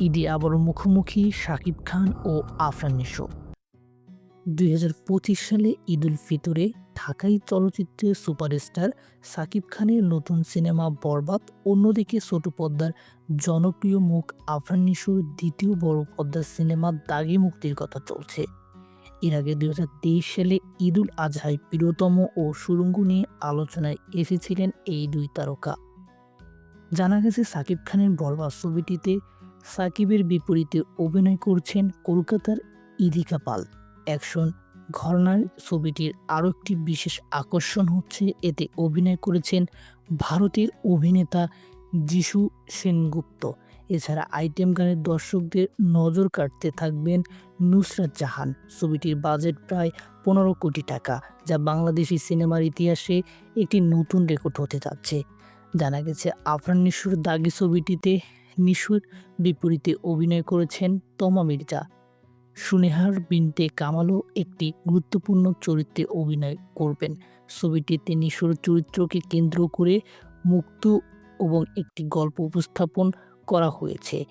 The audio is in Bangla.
ঈদে আবারও মুখোমুখি শাকিব খান ও আফরান নিশো। দুই হাজার পঁচিশ সালে ঈদ উল ফিতরে ঢাকাই চলচ্চিত্রের সুপারস্টার সাকিব খানের নতুন সিনেমা বরবাদ, অন্যদিকে ছোট পর্দার জনপ্রিয় মুখ আফরান নিশোর দ্বিতীয় বড় পর্দার সিনেমা দাগি মুক্তির কথা চলছে। এর আগে দুই হাজার তেইশ সালে ঈদ উল আজহায় প্রিয়তম ও সুরঙ্গ নিয়ে আলোচনায় এসেছিলেন এই দুই তারকা। জানা গেছে সাকিব খানের বরবাদ ছবিটিতে সাকিবের বিপরীতে অভিনয় করছেন কলকাতার ইদিকা পাল। অ্যাকশন ঘরনার ছবিটির আরও একটি বিশেষ আকর্ষণ হচ্ছে, এতে অভিনয় করেছেন ভারতের অভিনেতা যিশু সেনগুপ্ত। এছাড়া আইটেম গানের দর্শকদের নজর কাটতে থাকবেন নুসরাত জাহান। ছবিটির বাজেট প্রায় পনেরো কোটি টাকা, যা বাংলাদেশি সিনেমার ইতিহাসে একটি নতুন রেকর্ড হতে যাচ্ছে। জানা গেছে, আফরান নিশুর দাগি ছবিটিতে নিশুর বিপরীতে অভিনয় করেছেন তমা মির্জা। সুনেহার বিনতে কামালও একটি গুরুত্বপূর্ণ চরিত্রে অভিনয় করবেন। ছবিটিতে নিশুর চরিত্রকে কেন্দ্র করে মুক্ত এবং একটি গল্প উপস্থাপন করা হয়েছে।